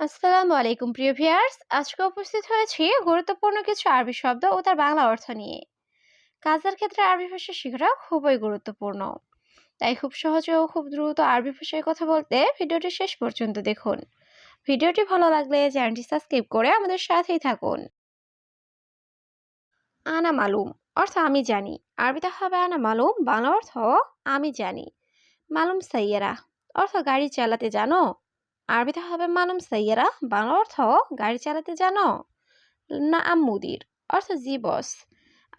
আসসালামু আলাইকুম, প্রিয় ভিউয়ার্স। আজকে উপস্থিত হয়েছি গুরুত্বপূর্ণ কিছু আরবি শব্দ ও তার বাংলা অর্থ নিয়ে। কাজের ক্ষেত্রে আরবি ভাষা শেখাটা খুবই গুরুত্বপূর্ণ। তাই খুব সহজে ও খুব দ্রুত আরবি ভাষায় কথা বলতে ভিডিওটি শেষ পর্যন্ত দেখুন। ভিডিওটি ভালো লাগলে চ্যানেলটি সাবস্ক্রাইব করে আমাদের সাথেই থাকুন। আনা মালুম অর্থ আমি জানি। আরবিতে হবে আনা মালুম, বাংলা অর্থ আমি জানি। মালুম সাইয়েরা অর্থ গাড়ি চালাতে জানো? আরবিতে হবে মালুম সাইয়েরা, বাংলা অর্থ গাড়ি চালাতে জানো? না আম মুদির অর্থ জি বস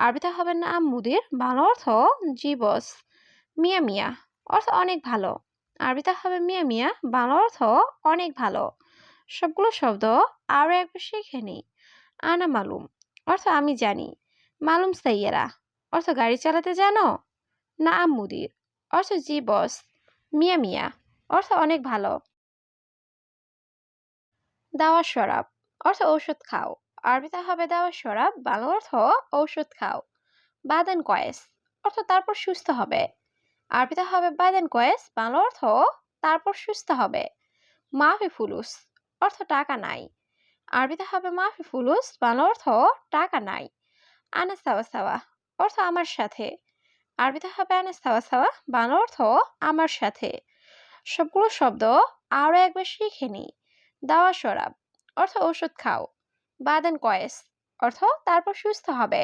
আরবিতে হবে না আম মুদির বাংলা অর্থ জি বস মিয়া মিয়া, অর্থ অনেক ভালো। আরবিতে হবে মিয়া মিয়া, বাংলা অর্থ অনেক ভালো। সবগুলো শব্দ আরও একবার শিখে নিই। আনা মালুম, অর্থ আমি জানি। মালুম সাইয়েরা, অর্থ গাড়ি চালাতে জানো? না আম মুদির অর্থ জি বস মিয়া মিয়া, অর্থ অনেক ভালো। দাওয়া শরাব। অর্থ ঔষধ খাও। আরবিতে হবে দাওয়া শরাব, বাংলা অর্থ ঔষধ খাও। বাদেন কয়েস, অর্থ তারপর সুস্থ হবে। আরবিতে হবে বাদেন কয়েস, বাংলা অর্থ তারপর সুস্থ হবে। মাফি ফুলুস, অর্থ টাকা নাই। আরবিতে হবে মাফি ফুলুস, বাংলা অর্থ টাকা নাই। আনে সাওয়া অর্থ আমার সাথে। আরবিতে হবে আনে সাওয়া সাওয়া, বাংলা অর্থ আমার সাথে। সবগুলো শব্দ আরও একবার শিখে নিই। দাওয়া শরাব, অর্থ ওষুধ খাও। বাদেন কয়েস, অর্থ তারপর সুস্থ হবে।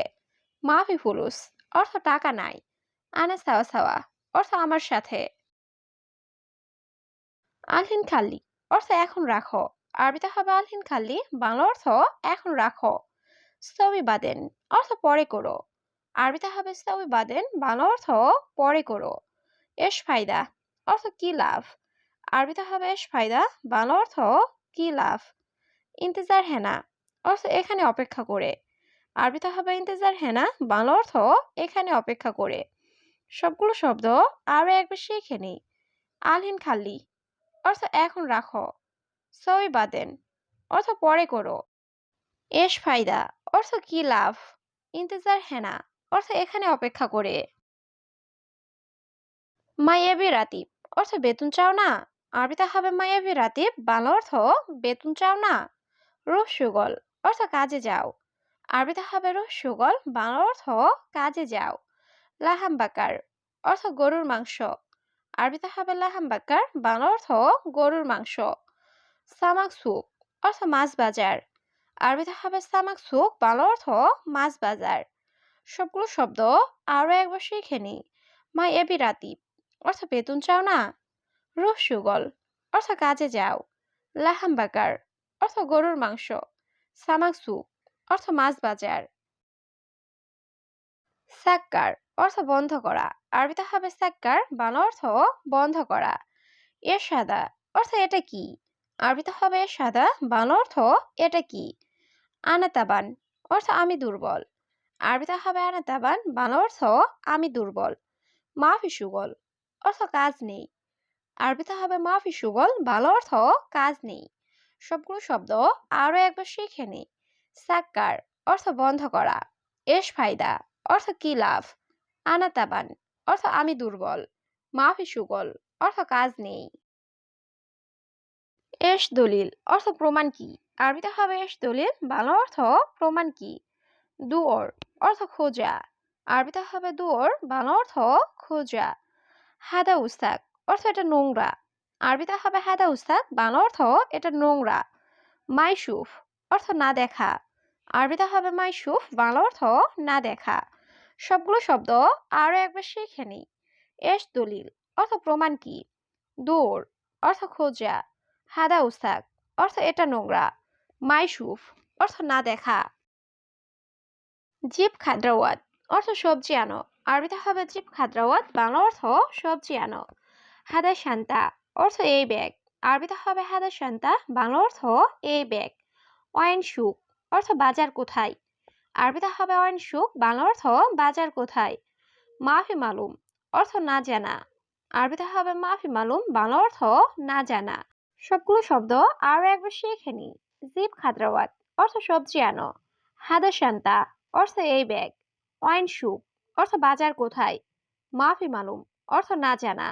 মাফি ফুলুস, অর্থ টাকা নাই। আনা সাওয়া সাওয়া অর্থ আমার সাথে। আলহিন খাল্লি, অর্থ এখন রাখো। আরবিতে হবে আলহিন খাল্লি, বাংলা অর্থ এখন রাখো। সবই বাদেন, অর্থ পরে করো। আরবিতে হবে সবই বাদেন, বাংলা অর্থ পরে করো। এস ফায়দা, অর্থ কি লাভ? আরবিতে হবে এস ফায়দা, বাংলা অর্থ কি লাভ ইন্তজার হেনা, অর্থ এখানে অপেক্ষা করে। আরবিতে হবে ইন্তজার হেনা, বাংলা অর্থ এখানে অপেক্ষা করে। সবগুলো শব্দ আরও একবার শিখে নিই। আলহিন খাল্লি অর্থ এখন রাখো। সই বাদেন, অর্থ পরে করো। এস ফায়দা, অর্থ কি লাভ ইন্তজার হেনা, অর্থ এখানে অপেক্ষা করে। মাইয়াবি রাতিব, অর্থ বেতন চাও না? আরবিতে হবে মায়াবি রাতিব বাংলা অর্থ বেতন চাও না রুহ সুগল অর্থ কাজে যাও। আরবিতে হবে রুহ সুগল, বাংলা অর্থ কাজে যাও। লাহাম বাকার অর্থ গরুর মাংস। আরবিতে হবে লাহাম বাকার বাংলা অর্থ গরুর মাংস। সামাক সুক অর্থ মাছ বাজার। আরবিতে হবে সামাক সুক বাংলা অর্থ মাছ বাজার। সবগুলো শব্দ আরও একবার শিখে নি মাই এবি রাতিব অর্থ বেতন চাও না রুহ সুগল অর্থ কাজে যাও। লাহাম বাকার অর্থ গরুর মাংস। সামাক সুক অর্থ মাছ বাজার। সাক্কার অর্থ বন্ধ করা। আরবিতে হবে সাক্কার বাংলা অর্থ বন্ধ করা। এর সাদা অর্থ এটা কি? আরবিতে হবে সাদা বাংলা অর্থ এটা কি? আনাতাবান অর্থ আমি দুর্বল। আরবিতে হবে আনাতাবান, বাংলা অর্থ আমি দুর্বল। মাফি সুগল অর্থ কাজ নেই। আরবিতে হবে মাফি সুগল, ভালো অর্থ কাজ নেই। সবগুলো শব্দ আরও একবার শিখে নিই সাক্কার, অর্থ বন্ধ করা। এস ফায়দা, অর্থ কি লাভ? আনাতাবান, অর্থ আমি দুর্বল। মাফি সুগল, অর্থ কাজ নেই। এস দলিল, অর্থ প্রমাণ কি? আরবিতে হবে এস দলিল, ভালো অর্থ প্রমাণ কি? দুয়োর, অর্থ খোঁজা। আরবিতে হবে দুয়োর, ভালো অর্থ খোঁজা। হাদা উস্তাক অর্থ এটা নোংরা। আরবিতে হবে হাদা উস্তাক বাংলা অর্থ এটা নোংরা। মাইসুফ অর্থ না দেখা আরবিতে হবে মাইসুফ বাংলা অর্থ না দেখা সবগুলো শব্দ আরও একবার শিখে নিই। এস দলিল, অর্থ প্রমাণ কি? দৌড় অর্থ খোঁজা। হাদা উস্তাক অর্থ এটা নোংরা। মাইসুফ অর্থ না দেখা জিপ খাদ্রাওয়াত অর্থ সবজি আনো আরবিতে হবে জিপ খাদ্রাওয়াত বাংলা অর্থ সবজি আনো হাদা শান্তা অর্থ এই ব্যাগ। আরবিতে হবে হাদা শান্তা, বাংলা অর্থ এই ব্যাগ। অয়েন সুখ অর্থ বাজার কোথায়? আরবিতে হবে অয়েন সুখ, বাংলা অর্থ বাজার কোথায়? মাফি মালুম অর্থ না জানা। আরবিতে হবে মাফি মালুম, বাংলা অর্থ না জানা। সবগুলো শব্দ আরও একবার শিখে নি জিপ খাদ্রাওয়াত অর্থ সবজি আনো। হাদা শান্তা অর্থ এই ব্যাগ। অয়েন সুক অর্থ বাজার কোথায়? মাফি মালুম অর্থ না জানা।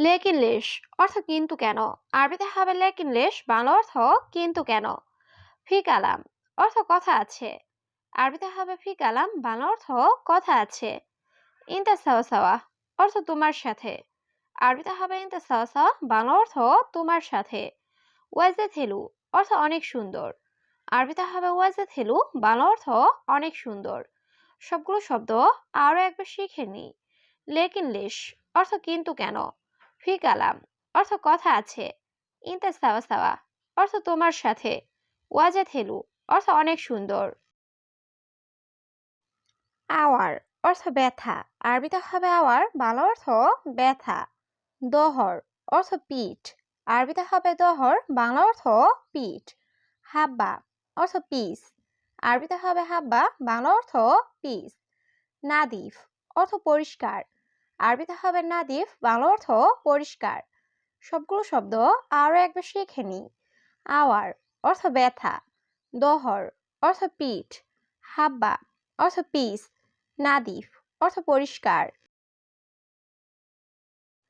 লেকিন লেশ অর্থ কিন্তু কেন? আরবিতে হবে লেকিন লেশ, বাংলা অর্থ কিন্তু কেন? ফি কালাম অর্থ কথা আছে। আরবিতে হবে ফি কালাম বাংলা অর্থ কথা আছে। ইন্তা সাওয়া সাওয়া অর্থ তোমার সাথে। আরবিতে হবে ইন্তা সাওয়া সাওয়া বাংলা অর্থ তোমার সাথে। ওয়াজে থেলু অর্থ অনেক সুন্দর। আরবিতে হবে ওয়াজে থেলু বাংলা অর্থ অনেক সুন্দর। সবগুলো শব্দ আরও একবার শিখে নিই। লেকিন লেশ অর্থ কিন্তু কেন? ফি কালাম অর্থ কথা আছে। ইন্তা সাওয়া সাওয়া। অর্থ তোমার সাথে। ওয়াজে থেলু অর্থ অনেক সুন্দর। আওয়ার। অর্থ ব্যথা। আরবিতে হবে আওয়ার। বাংলা অর্থ ব্যথা। দহর। অর্থ পিঠ। আরবিতে হবে দহর। বাংলা অর্থ পিঠ। হাব্বা। অর্থ পিস। আরবিতে হবে হাব্বা। বাংলা অর্থ পিস। নাদিফ। অর্থ পরিষ্কার। আরবিতে হবে নাদিফ, বাংলা অর্থ পরিষ্কার। সবগুলো শব্দ আরও একবার শিখে নিই। আওয়ার, অর্থ ব্যথা। দহর, অর্থ পিঠ। হাব্বা, অর্থ পিস। নাদিফ, অর্থ পরিষ্কার।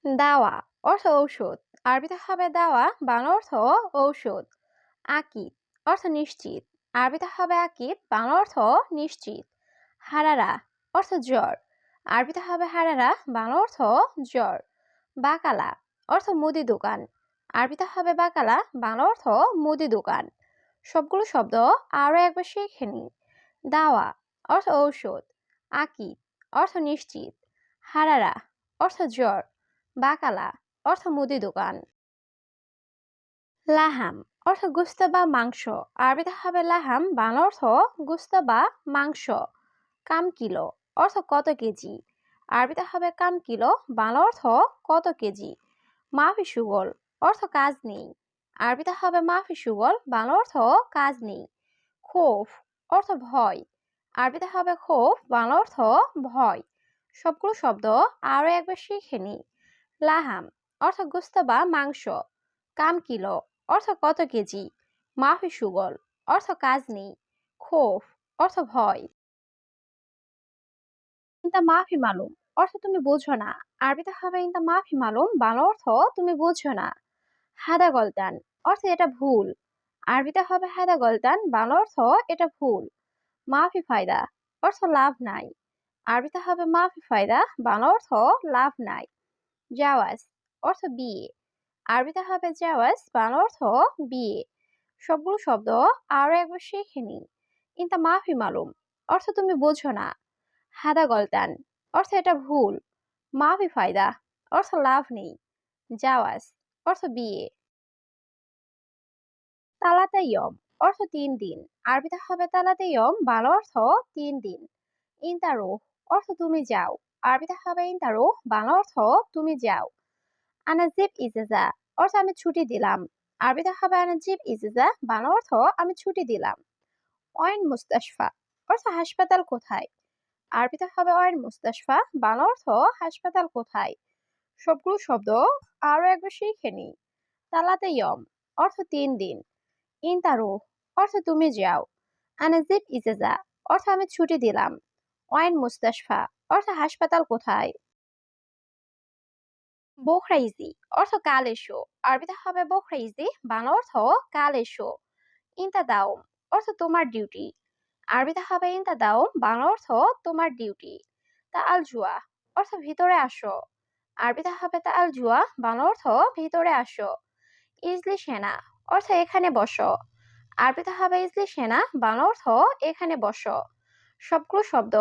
দাওয়া, অর্থ ঔষধ। আরবিতে হবে দাওয়া, বাংলা অর্থ ঔষধ। আকিদ, অর্থ নিশ্চিত। আরবিতে হবে আকিদ, বাংলা অর্থ নিশ্চিত। হারারা, অর্থ জ্বর। আরবিতে হবে হারারা, বাংলা অর্থ জ্বর। বাকালা, অর্থ মুদি দোকান। আরবিতে হবে বাকালা, বাংলা অর্থ মুদি দোকান। সবগুলো শব্দ আরও একবার শিখে নিই। দাওয়া, অর্থ ঔষধ। আকিদ, অর্থ নিশ্চিত। হারারা, অর্থ জ্বর। বাকালা, অর্থ মুদি দোকান। লাহাম, অর্থ গুস্ত বা মাংস। আরবিতে হবে লাহাম, বাংলা অর্থ গুস্ত বা মাংস। কাম কিলো অর্থ কত কেজি? আরবিতে হবে কাম কিলো, বাংলা অর্থ কত কেজি? মাফি সুগল, অর্থ কাজ নেই। আরবিতে হবে মাফি সুগল, বাংলা অর্থ কাজ নেই। খোফ, অর্থ ভয়। আরবিতে হবে খোফ, বাংলা অর্থ ভয়। সবগুলো শব্দ আরও একবার শিখে নিই লাহাম, অর্থ গোস্ত বা মাংস। কাম কিলো, অর্থ কত কেজি? মাফি সুগল, অর্থ কাজ নেই। খোফ, অর্থ ভয়। ইন্তা মাফি মালুম। অর্থ তুমি বুঝো না। আরবিতে হবে ইন্তা মাফি মালুম। বাংলা অর্থ তুমি বুঝো না। হাদা গলতান, অর্থ এটা ভুল। আরবিতে হবে হাদা গলতান। বাংলা অর্থ এটা ভুল। মাফি ফায়দা, অর্থ লাভ নাই। আরবিতে হবে মাফি ফায়দা। বাংলা অর্থ লাভ নাই। জাওয়াজ, অর্থ বিয়ে। আরবিতে হবে জাওয়াজ। বাংলা অর্থ বিয়ে। সবগুলো শব্দ আরও একবার শিখে নিই ইন্তা মাফি মালুম। অর্থ তুমি বোঝো না। হাদা গলতান। অর্থ এটা ভুল। মাফি ফায়দা। অর্থ লাভ নেই। জাওয়াজ। অর্থ বিয়ে। তালাতে ইয়ম। অর্থ তিন দিন। আরবিতে হবে তালাতে ইয়ম। বাংলা অর্থ তিন দিন। ইন্তারো অর্থ তুমি যাও। আরবিতে হবে ইন্তারো বাংলা অর্থ তুমি যাও। আনাজিব ইজেজা। অর্থ আমি ছুটি দিলাম। আরবিতে হবে আনাজিব ইজেজা। বাংলা অর্থ আমি ছুটি দিলাম। অয়েন মুস্তাশফা। অর্থ হাসপাতাল কোথায়? আরবিতে হবে অয়েন মুস্তাশফা, বাংলা অর্থ হাসপাতাল কোথায়? সবগুলো শব্দ আরও একবার শিখে নিই। তালাতে ইয়ম, অর্থ তিন দিন। ইনতারু অর্থ তুমি যাও আনাজিব ইজেজা, অর্থ আমি ছুটি দিলাম। ওয়াইন মুস্তাশফা, অর্থ হাসপাতাল কোথায়? বোখরাইজি, অর্থ কাল এসো। আরবিতে হবে বোখরাইজি, বাংলা অর্থ কাল এসো। ইন্তা দাওম অর্থ তোমার ডিউটি। আরবিতে হবে ইন্তা দাওম বাংলা অর্থ তোমার ডিউটি তা আল জুয়া অর্থ ভিতরে আসো। আরবিতে হবে তা আল জুয়া বাংলা অর্থ ভিতরে আসো। ইজলি সেনা, অর্থ এখানে বসো। আরবিতে হবে ইজলি সেনা, বাংলা অর্থ এখানে বসো। সবগুলো শব্দ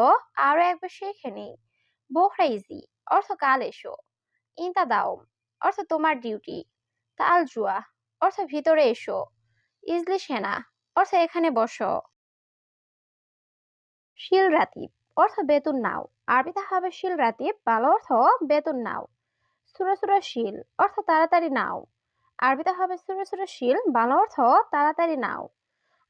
আরও একবার শিখে নিই। বোহরাইজি অর্থ কাল এসো। ইন্তা দাওম অর্থ তোমার ডিউটি তাল জুয়া অর্থ ভিতরে এসো। ইজলি সেনা, অর্থ এখানে বসো। শিল রাতিব, অর্থ বেতন নাও। আরবিতে হবে শিল রাতিব, বাংলা অর্থ বেতন নাও। সুরা সুরা শিল, অর্থ তাড়াতাড়ি নাও। আরবিতে হবে সুরা সুরা শিল, বাংলা অর্থ তাড়াতাড়ি নাও।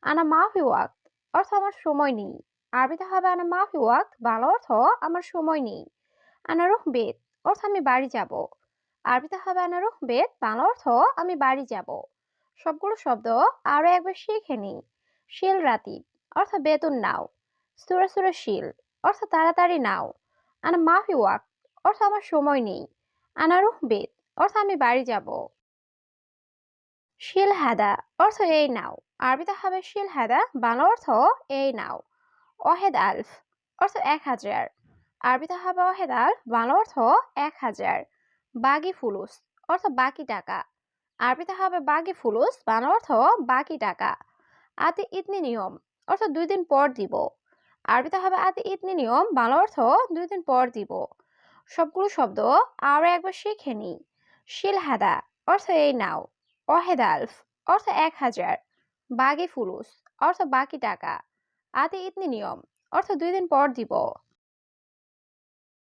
আনা মাফি ওয়াক্ত, অর্থ আমার সময় নেই। আরবিতে হবে আনা মাফি ওয়াক্ত, বাংলা অর্থ আমার সময় নেই। আনা রুহ বেদ, অর্থ আমি বাড়ি যাব। আরবিতে হবে আনা রুহ বেদ, বাংলা অর্থ আমি বাড়ি যাব। সবগুলো শব্দ আরও একবার শিখে নিই। শিল রাতি অর্থ বেতন নাও। সুরা সুরা শিল অর্থ তাড়াতাড়ি নাও। আনা মাফি ওয়াক্ত অর্থ আমার সময় নেই। আনা রুহ বেদ অর্থ আমি বাড়ি যাব। শিল হাদা, অর্থ এই নাও। আরবিতে হবে শিল হাদা, বাংলা অর্থ এই নাও। অহেদ আলফ, অর্থ এক হাজার। আরবিতে হবে অহেদ আলফ, বাংলা অর্থ এক হাজার। বাগি ফুলুস, অর্থ বাকি টাকা। আরবিতে হবে বাগি ফুলুস, বাংলা অর্থ বাকি টাকা। আতি ইতনি নিয়ম অর্থ দুই দিন পর দিব। আরবিতে হবে আদি ইতনি নিয়ম, বাংলা অর্থ দুই দিন পর দিব। সবগুলো শব্দ আরও একবার শিখে নি শিলহাদা অর্থ এই নাও। অহেদালফ অর্থ এক হাজার। বাগি ফুলুস, অর্থ বাকি টাকা। আদি ইতনি নিয়ম, অর্থ দুই দিন পর দিব।